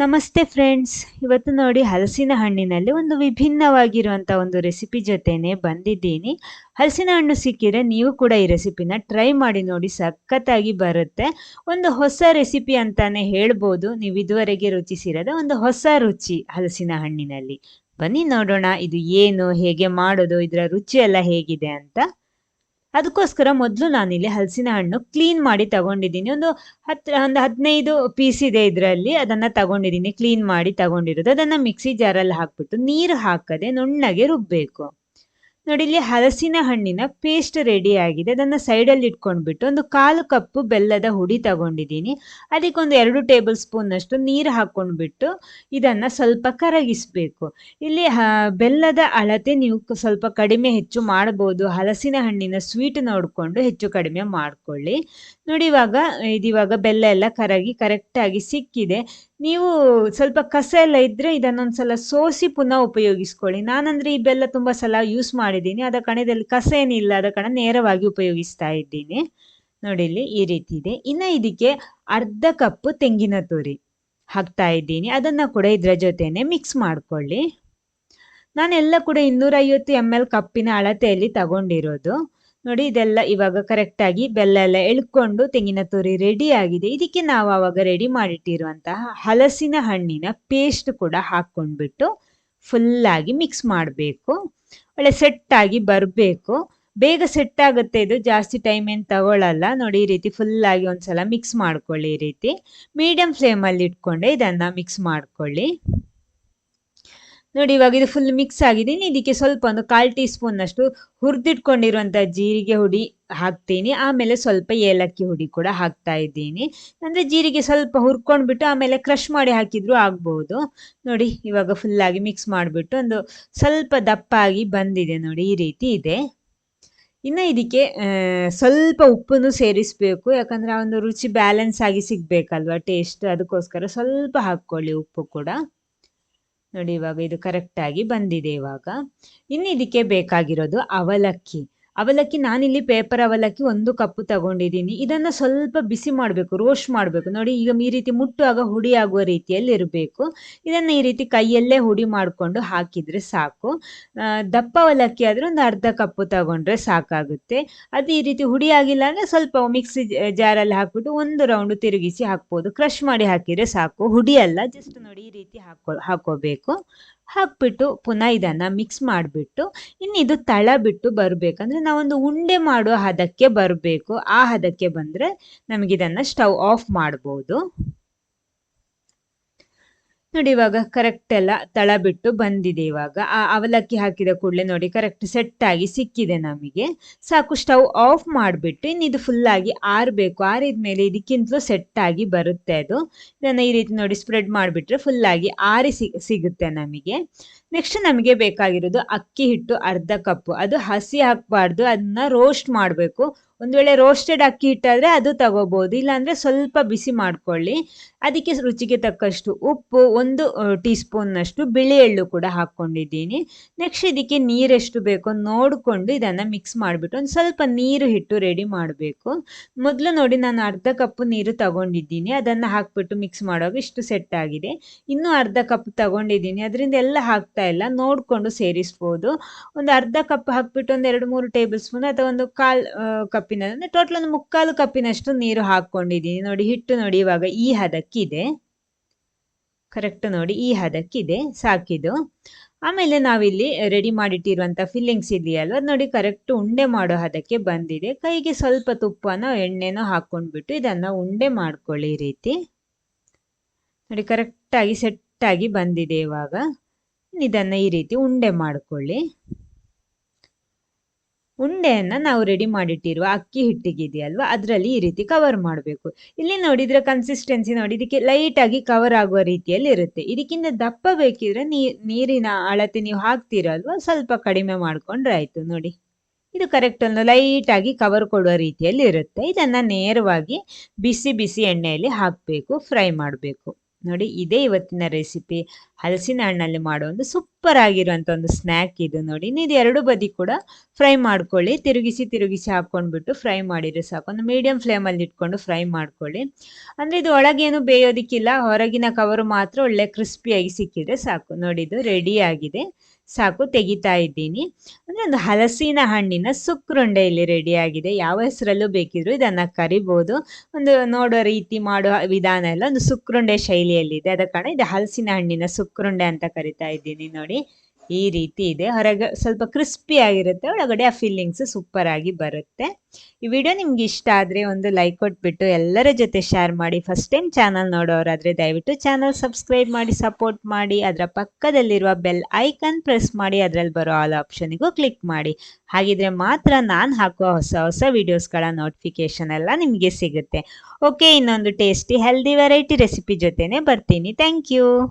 ನಮಸ್ತೆ ಫ್ರೆಂಡ್ಸ್. ಇವತ್ತು ನೋಡಿ ಹಲಸಿನ ಹಣ್ಣಿನಲ್ಲಿ ಒಂದು ವಿಭಿನ್ನವಾಗಿರುವಂಥ ಒಂದು ರೆಸಿಪಿ ಜೊತೆನೆ ಬಂದಿದ್ದೀನಿ. ಹಲಸಿನ ಹಣ್ಣು ಸಿಕ್ಕಿದ್ರೆ ನೀವು ಕೂಡ ಈ ರೆಸಿಪಿನ ಟ್ರೈ ಮಾಡಿ ನೋಡಿ, ಸಖತ್ತಾಗಿ ಬರುತ್ತೆ. ಒಂದು ಹೊಸ ರೆಸಿಪಿ ಅಂತಾನೆ ಹೇಳ್ಬೋದು. ನೀವು ಇದುವರೆಗೆ ರುಚಿಸಿರದ ಒಂದು ಹೊಸ ರುಚಿ ಹಲಸಿನ ಹಣ್ಣಿನಲ್ಲಿ ಬನ್ನಿ ನೋಡೋಣ, ಇದು ಏನು, ಹೇಗೆ ಮಾಡೋದು, ಇದರ ರುಚಿ ಎಲ್ಲ ಹೇಗಿದೆ ಅಂತ. ಅದಕ್ಕೋಸ್ಕರ ಮೊದಲು ನಾನಿಲ್ಲಿ ಹಲಸಿನ ಹಣ್ಣು ಕ್ಲೀನ್ ಮಾಡಿ ತಗೊಂಡಿದ್ದೀನಿ. ಒಂದು ಹತ್ತು ಒಂದು ಹದಿನೈದು ಪೀಸ್ ಇದೆ ಇದರಲ್ಲಿ, ಅದನ್ನು ತಗೊಂಡಿದ್ದೀನಿ. ಕ್ಲೀನ್ ಮಾಡಿ ತಗೊಂಡಿರೋದು. ಅದನ್ನು ಮಿಕ್ಸಿ ಜಾರಲ್ಲಿ ಹಾಕ್ಬಿಟ್ಟು ನೀರು ಹಾಕದೆ ನುಣ್ಣಗೆ ರುಬ್ಬಬೇಕು ನೋಡಿ, ಇಲ್ಲಿ ಹಲಸಿನ ಹಣ್ಣಿನ ಪೇಸ್ಟ್ ರೆಡಿ ಆಗಿದೆ. ಅದನ್ನು ಸೈಡಲ್ಲಿ ಇಟ್ಕೊಂಡ್ಬಿಟ್ಟು ಒಂದು ಕಾಲು ಕಪ್ಪು ಬೆಲ್ಲದ ಹುಡಿ ತಗೊಂಡಿದ್ದೀನಿ. ಅದಕ್ಕೊಂದು ಎರಡು ಟೇಬಲ್ ಸ್ಪೂನ್ನಷ್ಟು ನೀರು ಹಾಕ್ಕೊಂಡ್ಬಿಟ್ಟು ಇದನ್ನು ಸ್ವಲ್ಪ ಕರಗಿಸಬೇಕು. ಇಲ್ಲಿ ಬೆಲ್ಲದ ಅಳತೆ ನೀವು ಸ್ವಲ್ಪ ಕಡಿಮೆ ಹೆಚ್ಚು ಮಾಡ್ಬೋದು. ಹಲಸಿನ ಹಣ್ಣಿನ ಸ್ವೀಟ್ ನೋಡಿಕೊಂಡು ಹೆಚ್ಚು ಕಡಿಮೆ ಮಾಡಿಕೊಳ್ಳಿ. ನೋಡಿ, ಇವಾಗ, ಇದಿವಾಗ ಬೆಲ್ಲ ಎಲ್ಲ ಕರಗಿ ಕರೆಕ್ಟಾಗಿ ಸಿಕ್ಕಿದೆ. ನೀವು ಸ್ವಲ್ಪ ಕಸ ಎಲ್ಲ ಇದ್ರೆ ಇದನ್ನೊಂದ್ಸಲ ಸೋಸಿ ಪುನಃ ಉಪಯೋಗಿಸ್ಕೊಳ್ಳಿ. ನಾನಂದ್ರೆ ಈ ಬೆಲ್ಲ ತುಂಬ ಸಲ ಯೂಸ್ ಮಾಡಿದ್ದೀನಿ. ಅದ ಕಣದಲ್ಲಿ ಕಸ ಏನಿಲ್ಲ, ಅದ ಕಣ ನೇರವಾಗಿ ಉಪಯೋಗಿಸ್ತಾ ಇದ್ದೀನಿ. ನೋಡಿ ಇಲ್ಲಿ ಈ ರೀತಿ ಇದೆ. ಇನ್ನು ಇದಕ್ಕೆ ಅರ್ಧ ಕಪ್ ತೆಂಗಿನ ತುರಿ ಹಾಕ್ತಾ ಇದ್ದೀನಿ. ಅದನ್ನ ಕೂಡ ಇದ್ರ ಜೊತೆನೆ ಮಿಕ್ಸ್ ಮಾಡ್ಕೊಳ್ಳಿ. ನಾನೆಲ್ಲ ಕೂಡ ಇನ್ನೂರೈವತ್ತು ಎಂ ಎಲ್ ಕಪ್ಪಿನ ಅಳತೆಯಲ್ಲಿ ತಗೊಂಡಿರೋದು. ನೋಡಿ, ಇದೆಲ್ಲ ಇವಾಗ ಕರೆಕ್ಟಾಗಿ ಬೆಲ್ಲ ಎಲ್ಲ ಎಳ್ಕೊಂಡು ತೆಂಗಿನ ತುರಿ ರೆಡಿ ಆಗಿದೆ. ಇದಕ್ಕೆ ನಾವು ಆವಾಗ ರೆಡಿ ಮಾಡಿಟ್ಟಿರುವಂತಹ ಹಲಸಿನ ಹಣ್ಣಿನ ಪೇಸ್ಟ್ ಕೂಡ ಹಾಕೊಂಡ್ಬಿಟ್ಟು ಫುಲ್ ಆಗಿ ಮಿಕ್ಸ್ ಮಾಡಬೇಕು. ಒಳ್ಳೆ ಸೆಟ್ ಆಗಿ ಬರಬೇಕು. ಬೇಗ ಸೆಟ್ ಆಗುತ್ತೆ ಇದು. ಜಾಸ್ತಿ ಟೈಮ್ ಏನು ತಗೊಳ್ಳಲ್ಲ ನೋಡಿ, ಈ ರೀತಿ ಫುಲ್ಲಾಗಿ ಒಂದ್ಸಲ ಮಿಕ್ಸ್ ಮಾಡ್ಕೊಳ್ಳಿ ಈ ರೀತಿ. ಮೀಡಿಯಂ ಫ್ಲೇಮಲ್ಲಿ ಇಟ್ಕೊಂಡೆ ಇದನ್ನು ಮಿಕ್ಸ್ ಮಾಡ್ಕೊಳ್ಳಿ. ನೋಡಿ, ಇವಾಗ ಇದು ಫುಲ್ ಮಿಕ್ಸ್ ಆಗಿದೆ. ಇದಕ್ಕೆ ಸ್ವಲ್ಪ ಒಂದು ಕಾಲು ಟೀ ಸ್ಪೂನ್ನಷ್ಟು ಹುರಿದಿಟ್ಕೊಂಡಿರುವಂಥ ಜೀರಿಗೆ ಹುಡಿ ಹಾಕ್ತೀನಿ. ಆಮೇಲೆ ಸ್ವಲ್ಪ ಏಲಕ್ಕಿ ಹುಡಿ ಕೂಡ ಹಾಕ್ತಾ ಇದ್ದೀನಿ. ಅಂದರೆ ಜೀರಿಗೆ ಸ್ವಲ್ಪ ಹುರ್ಕೊಂಡ್ಬಿಟ್ಟು ಆಮೇಲೆ ಕ್ರಷ್ ಮಾಡಿ ಹಾಕಿದ್ರು ಆಗ್ಬೋದು. ನೋಡಿ, ಇವಾಗ ಫುಲ್ಲಾಗಿ ಮಿಕ್ಸ್ ಮಾಡಿಬಿಟ್ಟು ಒಂದು ಸ್ವಲ್ಪ ದಪ್ಪಾಗಿ ಬಂದಿದೆ ನೋಡಿ, ಈ ರೀತಿ ಇದೆ. ಇನ್ನು ಇದಕ್ಕೆ ಸ್ವಲ್ಪ ಉಪ್ಪನ್ನು ಸೇರಿಸಬೇಕು. ಯಾಕಂದರೆ ಆ ಒಂದು ರುಚಿ ಬ್ಯಾಲೆನ್ಸ್ ಆಗಿ ಸಿಗಬೇಕಲ್ವ ಟೇಸ್ಟ್ ಅದಕ್ಕೋಸ್ಕರ ಸ್ವಲ್ಪ ಹಾಕ್ಕೊಳ್ಳಿ ಉಪ್ಪು ಕೂಡ. ನೋಡಿ ಇವಾಗ ಇದು ಕರೆಕ್ಟಾಗಿ ಬಂದಿದೆ ಇವಾಗ. ಇನ್ನು ಇದಕ್ಕೆ ಬೇಕಾಗಿರೋದು ಅವಲಕ್ಕಿ. ಅವಲಕ್ಕಿ ನಾನಿಲ್ಲಿ ಪೇಪರ್ ಅವಲಕ್ಕಿ ಒಂದು ಕಪ್ಪು ತಗೊಂಡಿದ್ದೀನಿ. ಇದನ್ನು ಸ್ವಲ್ಪ ಬಿಸಿ ಮಾಡಬೇಕು ರೋಸ್ಟ್ ಮಾಡಬೇಕು. ನೋಡಿ, ಈಗ ಈ ರೀತಿ ಮುಟ್ಟುವಾಗ ಹುಡಿ ಆಗುವ ರೀತಿಯಲ್ಲಿ ಇರಬೇಕು. ಇದನ್ನು ಈ ರೀತಿ ಕೈಯಲ್ಲೇ ಹುಡಿ ಮಾಡಿಕೊಂಡು ಹಾಕಿದರೆ ಸಾಕು. ದಪ್ಪ ಅವಲಕ್ಕಿ ಆದರೆ ಒಂದು ಅರ್ಧ ಕಪ್ಪು ತಗೊಂಡ್ರೆ ಸಾಕಾಗುತ್ತೆ. ಅದು ಈ ರೀತಿ ಹುಡಿ ಆಗಿಲ್ಲ ಅಂದರೆ ಸ್ವಲ್ಪ ಮಿಕ್ಸಿ ಜಾರಲ್ಲಿ ಹಾಕ್ಬಿಟ್ಟು ಒಂದು ರೌಂಡ್ ತಿರುಗಿಸಿ ಹಾಕ್ಬೋದು. ಕ್ರಷ್ ಮಾಡಿ ಹಾಕಿದರೆ ಸಾಕು. ಹುಡಿ ಅಲ್ಲ ಜಸ್ಟ್ ನೋಡಿ ಈ ರೀತಿ ಹಾಕೋ, ಹಾಕೋಬೇಕು. ಹಾಕ್ಬಿಟ್ಟು ಪುನಃ ಇದನ್ನು ಮಿಕ್ಸ್ ಮಾಡಿಬಿಟ್ಟು, ಇನ್ನು ಇದು ತಳ ಬಿಟ್ಟು ಬರಬೇಕಂದ್ರೆ ನಾವೊಂದು ಉಂಡೆ ಮಾಡೋ ಹದಕ್ಕೆ ಬರಬೇಕು. ಆ ಹದಕ್ಕೆ ಬಂದರೆ ನಮಗಿದನ್ನು ಸ್ಟವ್ ಆಫ್ ಮಾಡ್ಬೋದು. ನೋಡಿ ಇವಾಗ ಕರೆಕ್ಟ್ ಎಲ್ಲ ತಳ ಬಿಟ್ಟು ಬಂದಿದೆ ಇವಾಗ. ಆ ಅವಲಕ್ಕಿ ಹಾಕಿದ ಕೂಡಲೇ ನೋಡಿ ಕರೆಕ್ಟ್ ಸೆಟ್ ಆಗಿ ಸಿಕ್ಕಿದೆ ನಮಗೆ. ಸಾಕು ಸ್ಟವ್ ಆಫ್ ಮಾಡಿಬಿಟ್ಟು ಇನ್ನು ಇದು ಫುಲ್ಲಾಗಿ ಆರಬೇಕು. ಆರಿದ ಮೇಲೆ ಇದಕ್ಕಿಂತಲೂ ಸೆಟ್ ಆಗಿ ಬರುತ್ತೆ ಅದು. ಇದನ್ನು ಈ ರೀತಿ ನೋಡಿ ಸ್ಪ್ರೆಡ್ ಮಾಡಿಬಿಟ್ರೆ ಫುಲ್ಲಾಗಿ ಆರಿ ಸಿಗುತ್ತೆ ನಮಗೆ. ನೆಕ್ಸ್ಟ್ ನಮಗೆ ಬೇಕಾಗಿರೋದು ಅಕ್ಕಿ ಹಿಟ್ಟು ಅರ್ಧ ಕಪ್ಪು. ಅದು ಹಸಿ ಹಾಕಬಾರ್ದು. ಅದನ್ನ ರೋಸ್ಟ್ ಮಾಡಬೇಕು. ಒಂದು ವೇಳೆ ರೋಸ್ಟೆಡ್ ಅಕ್ಕಿ ಇಟ್ಟಾದರೆ ಅದು ತಗೋಬೋದು. ಇಲ್ಲಾಂದರೆ ಸ್ವಲ್ಪ ಬಿಸಿ ಮಾಡ್ಕೊಳ್ಳಿ. ಅದಕ್ಕೆ ರುಚಿಗೆ ತಕ್ಕಷ್ಟು ಉಪ್ಪು, ಒಂದು ಟೀ ಸ್ಪೂನ್ನಷ್ಟು ಬಿಳಿ ಎಳ್ಳು ಕೂಡ ಹಾಕ್ಕೊಂಡಿದ್ದೀನಿ. ನೆಕ್ಸ್ಟ್ ಇದಕ್ಕೆ ನೀರೆಷ್ಟು ಬೇಕೋ ನೋಡಿಕೊಂಡು ಇದನ್ನು ಮಿಕ್ಸ್ ಮಾಡಿಬಿಟ್ಟು ಒಂದು ಸ್ವಲ್ಪ ನೀರು ಹಿಟ್ಟು ರೆಡಿ ಮಾಡಬೇಕು. ಮೊದಲು ನೋಡಿ ನಾನು ಅರ್ಧ ಕಪ್ಪು ನೀರು ತಗೊಂಡಿದ್ದೀನಿ. ಅದನ್ನು ಹಾಕ್ಬಿಟ್ಟು ಮಿಕ್ಸ್ ಮಾಡುವಾಗ ಇಷ್ಟು ಸೆಟ್ ಆಗಿದೆ. ಇನ್ನೂ ಅರ್ಧ ಕಪ್ ತಗೊಂಡಿದ್ದೀನಿ. ಅದರಿಂದ ಎಲ್ಲ ಹಾಕ್ತಾ ಇಲ್ಲ. ನೋಡಿಕೊಂಡು ಸೇರಿಸ್ಬೋದು. ಒಂದು ಅರ್ಧ ಕಪ್ ಹಾಕ್ಬಿಟ್ಟು ಒಂದು ಎರಡು ಮೂರು ಟೇಬಲ್ ಸ್ಪೂನ್ ಅಥವಾ ಒಂದು ಕಾಲು ಕಪ್ಪಿನ ಅಂದರೆ ಟೋಟಲ್ ಒಂದು ಮುಕ್ಕಾಲು ಕಪ್ಪಿನಷ್ಟು ನೀರು ಹಾಕೊಂಡಿದ್ದೀನಿ ನೋಡಿ, ಹಿಟ್ಟು ನೋಡಿ, ಇವಾಗ ಈ ಹದಕ್ಕಿದೆ. ಕರೆಕ್ಟ್ ನೋಡಿ, ಈ ಹದಕ್ಕಿದೆ ಸಾಕಿದು ಆಮೇಲೆ ನಾವಿಲ್ಲಿ ರೆಡಿ ಮಾಡಿಟ್ಟಿರುವಂತ ಫಿಲ್ಲಿಂಗ್ಸ್ ಇದೆಯಲ್ವ ನೋಡಿ ಕರೆಕ್ಟ್ ಉಂಡೆ ಮಾಡೋ ಹದಕ್ಕೆ ಬಂದಿದೆ. ಕೈಗೆ ಸ್ವಲ್ಪ ತುಪ್ಪನೋ, ಎಣ್ಣೆನೋ ಹಾಕೊಂಡ್ಬಿಟ್ಟು ಇದನ್ನ ಉಂಡೆ ಮಾಡ್ಕೊಳ್ಳಿ ಈ ರೀತಿ. ನೋಡಿ ಕರೆಕ್ಟಾಗಿ ಸೆಟ್ಟಾಗಿ ಬಂದಿದೆ ಇವಾಗ. ಇದನ್ನ ಈ ರೀತಿ ಉಂಡೆ ಮಾಡಿಕೊಳ್ಳಿ. ಉಂಡೆಯನ್ನು ನಾವು ರೆಡಿ ಮಾಡಿಟ್ಟಿರುವ ಅಕ್ಕಿ ಹಿಟ್ಟಿಗಿದೆಯಲ್ವ? ಅದರಲ್ಲಿ ಈ ರೀತಿ ಕವರ್ ಮಾಡಬೇಕು. ಇಲ್ಲಿ ನೋಡಿದ್ರೆ ಕನ್ಸಿಸ್ಟೆನ್ಸಿ ನೋಡಿ, ಇದಕ್ಕೆ ಲೈಟಾಗಿ ಕವರ್ ಆಗುವ ರೀತಿಯಲ್ಲಿ ಇರುತ್ತೆ. ಇದಕ್ಕಿಂತ ದಪ್ಪ ಬೇಕಿದ್ರೆ ನೀರಿನ ಅಳತೆ ನೀವು ಹಾಕ್ತೀರಲ್ವ ಸ್ವಲ್ಪ ಕಡಿಮೆ ಮಾಡ್ಕೊಂಡ್ರೆ ಆಯ್ತು, ನೋಡಿ. ಇದು ಕರೆಕ್ಟ್ ಒಂದು ಲೈಟಾಗಿ ಕವರ್ ಕೊಡುವ ರೀತಿಯಲ್ಲಿ ಇರುತ್ತೆ. ಇದನ್ನು ನೇರವಾಗಿ ಬಿಸಿ ಬಿಸಿ ಎಣ್ಣೆಯಲ್ಲಿ ಹಾಕಬೇಕು ಫ್ರೈ ಮಾಡಬೇಕು. ನೋಡಿ ಇದೇ ಇವತ್ತಿನ ರೆಸಿಪಿ ಹಲಸಿನ ಹಣ್ಣಲ್ಲಿ ಮಾಡೋ ಒಂದು ಸೂಪರ್ ಆಗಿರುವಂಥ ಒಂದು ಸ್ನ್ಯಾಕ್ ಇದು ನೋಡಿ. ಇದು ಎರಡು ಬದಿ ಕೂಡ ಫ್ರೈ ಮಾಡ್ಕೊಳ್ಳಿ. ತಿರುಗಿಸಿ ತಿರುಗಿಸಿ ಹಾಕ್ಕೊಂಡ್ಬಿಟ್ಟು ಫ್ರೈ ಮಾಡಿದ್ರೆ ಸಾಕು. ಒಂದು ಮೀಡಿಯಂ ಫ್ಲೇಮಲ್ಲಿ ಇಟ್ಕೊಂಡು ಫ್ರೈ ಮಾಡ್ಕೊಳ್ಳಿ. ಅಂದರೆ ಇದು ಒಳಗೇನು ಬೇಯೋದಕ್ಕಿಲ್ಲ. ಹೊರಗಿನ ಕವರು ಮಾತ್ರ ಒಳ್ಳೆ ಕ್ರಿಸ್ಪಿಯಾಗಿ ಸಿಕ್ಕಿದ್ರೆ ಸಾಕು. ನೋಡಿ ಇದು ರೆಡಿ ಆಗಿದೆ. ಸಾಕು ತೆಗಿತಾ ಇದ್ದೀನಿ. ಅಂದರೆ ಒಂದು ಹಲಸಿನ ಹಣ್ಣಿನ ಸುಕ್ರುಂಡೆ ಇಲ್ಲಿ ರೆಡಿ ಆಗಿದೆ. ಯಾವ ಹೆಸರಲ್ಲೂ ಬೇಕಿದ್ರು ಇದನ್ನು ಕರಿಬೋದು. ಒಂದು ನೋಡೋ ರೀತಿ ಮಾಡೋ ವಿಧಾನ ಎಲ್ಲ ಒಂದು ಸುಕ್ರುಂಡೆ ಶೈಲಿಯಲ್ಲಿದೆ. ಅದ ಕಾರಣ ಇದು ಹಲಸಿನ ಹಣ್ಣಿನ ಸುಕ್ರುಂಡೆ ಅಂತ ಕರಿತಾ ಇದ್ದೀನಿ ನೋಡಿ. ಈ ರೀತಿ ಇದೆ. ಹೊರಗೆ ಸ್ವಲ್ಪ ಕ್ರಿಸ್ಪಿ ಆಗಿರುತ್ತೆ. ಒಳಗಡೆ ಆ ಫೀಲಿಂಗ್ಸ್ ಸೂಪರ್ ಆಗಿ ಬರುತ್ತೆ. ಈ ವಿಡಿಯೋ ನಿಮ್ಗೆ ಇಷ್ಟ ಆದರೆ ಒಂದು ಲೈಕ್ ಕೊಟ್ಬಿಟ್ಟು ಎಲ್ಲರ ಜೊತೆ ಶೇರ್ ಮಾಡಿ. ಫಸ್ಟ್ ಟೈಮ್ ಚಾನಲ್ ನೋಡೋರಾದರೆ ದಯವಿಟ್ಟು ಚಾನಲ್ ಸಬ್ಸ್ಕ್ರೈಬ್ ಮಾಡಿ ಸಪೋರ್ಟ್ ಮಾಡಿ. ಅದರ ಪಕ್ಕದಲ್ಲಿರುವ ಬೆಲ್ ಐಕನ್ ಪ್ರೆಸ್ ಮಾಡಿ. ಅದರಲ್ಲಿ ಬರೋ ಆಲ್ ಆಪ್ಷನಿಗೂ ಕ್ಲಿಕ್ ಮಾಡಿ. ಹಾಗಿದ್ರೆ ಮಾತ್ರ ನಾನು ಹಾಕುವ ಹೊಸ ಹೊಸ ವಿಡಿಯೋಸ್ಗಳ ನೋಟಿಫಿಕೇಶನ್ ಎಲ್ಲ ನಿಮಗೆ ಸಿಗುತ್ತೆ. ಓಕೆ ಇನ್ನೊಂದು ಟೇಸ್ಟಿ ಹೆಲ್ದಿ ವೆರೈಟಿ ರೆಸಿಪಿ ಜೊತೆನೇ ಬರ್ತೀನಿ. Thank you